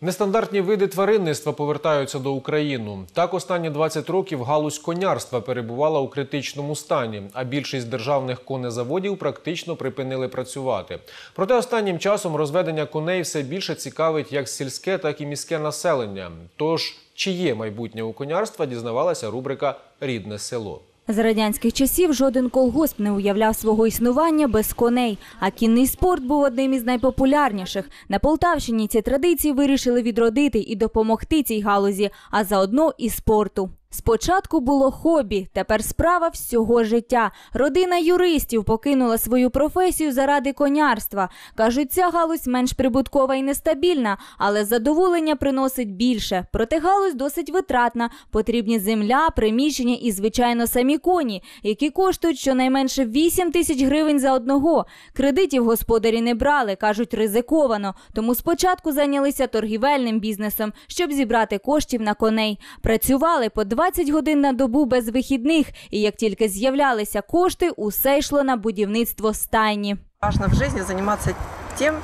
Нестандартні види тваринництва повертаються до України. Так, останні 20 років галузь конярства перебувала у критичному стані, а більшість державних конезаводів практично припинили працювати. Проте останнім часом розведення коней все більше цікавить як сільське, так і міське населення. Тож, чи є майбутнє у конярства, дізнавалася рубрика Рідне село. З радянських часів жоден колгосп не уявляв свого існування без коней, а кінний спорт був одним із найпопулярніших. На Полтавщині ці традиції вирішили відродити і допомогти цій галузі, а заодно і спорту. Спочатку було хобі, тепер справа всього життя. Родина юристів покинула свою професію заради конярства. Кажуть, ця галузь менш прибуткова і нестабільна, але задоволення приносить більше. Проте галузь досить витратна. Потрібні земля, приміщення і, звичайно, самі коні, які коштують щонайменше 8 тисяч гривень за одного. Кредитів господарі не брали, кажуть, ризиковано. Тому спочатку зайнялися торгівельним бізнесом, щоб зібрати коштів на коней. Працювали по 20 годин на добу без вихідних, і як тільки з'являлися кошти, усе йшло на будівництво стайні. Важно в жизни займатися тим,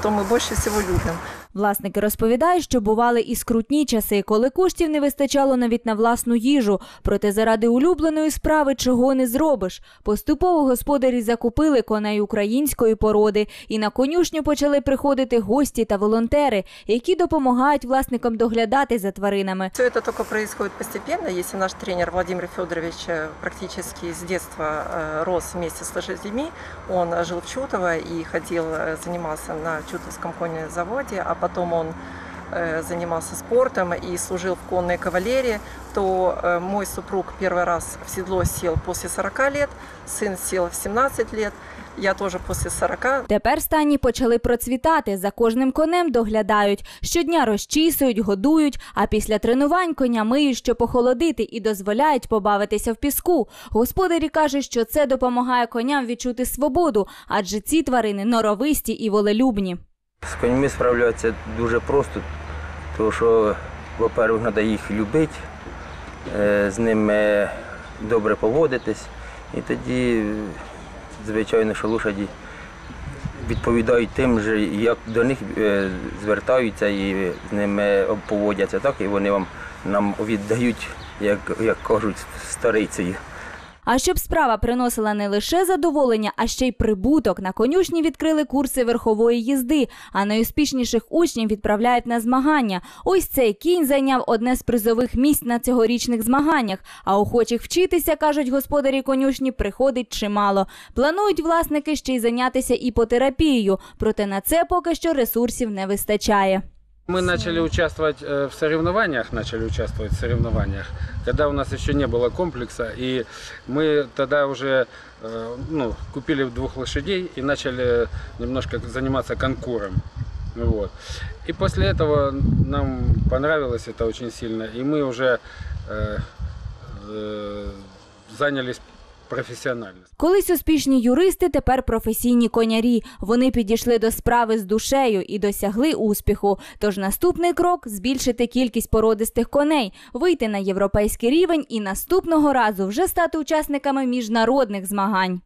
що ми больше всього любим. Власники розповідають, що бували і скрутні часи, коли коштів не вистачало навіть на власну їжу. Проте заради улюбленої справи чого не зробиш. Поступово господарі закупили коней української породи, і на конюшню почали приходити гості та волонтери, які допомагають власникам доглядати за тваринами. Все это только происходит постепенно. Если наш тренер Владимир Федорович э, практически с детства э, рос вместе с лошадьми, он э, жил в Чутово и ходил, э, занимался на Чутовском конезаводе, а потом он э, занимался спортом и служил в конной кавалерии, то э, мой супруг первый раз в седло сел после 40 лет, сын сел в 17 лет, я тоже после 40. Тепер стані почали процвітати. За кожним конем доглядають. Щодня розчісують, годують, а після тренувань коня миють, щоб охолодити і дозволяють побавитися в піску. Господарі кажуть, що це допомагає коням відчути свободу, адже ці тварини норовисті і волелюбні. З коньми справлятися дуже просто, тому що, по-перше, треба їх любити, е, з ними добре поводитись. І тоді, звичайно, що лошаді відповідають тим же, як до них е, звертаються і з ними поводяться так, і вони вам нам віддають, як, як кажуть, старицею. А щоб справа приносила не лише задоволення, а ще й прибуток, на конюшні відкрили курси верхової їзди, а найуспішніших учнів відправляють на змагання. Ось цей кінь зайняв одне з призових місць на цьогорічних змаганнях. А охочих вчитися, кажуть господарі конюшні, приходить чимало. Планують власники ще й зайнятися іпотерапією, проте на це поки що ресурсів не вистачає. Мы начали участвовать э, в соревнованиях, начали участвовать в соревнованиях, когда у нас еще не было комплекса, и мы тогда уже э, ну, купили двух лошадей и начали немножко заниматься конкуром. Вот. И после этого нам понравилось это очень сильно, и мы уже э, э, занялись профессионально. Колись успішні юристи, тепер професійні конярі. Вони підійшли до справи з душею і досягли успіху. Тож наступний крок збільшити кількість породистих коней, вийти на європейський рівень і наступного разу вже стати учасниками міжнародних змагань.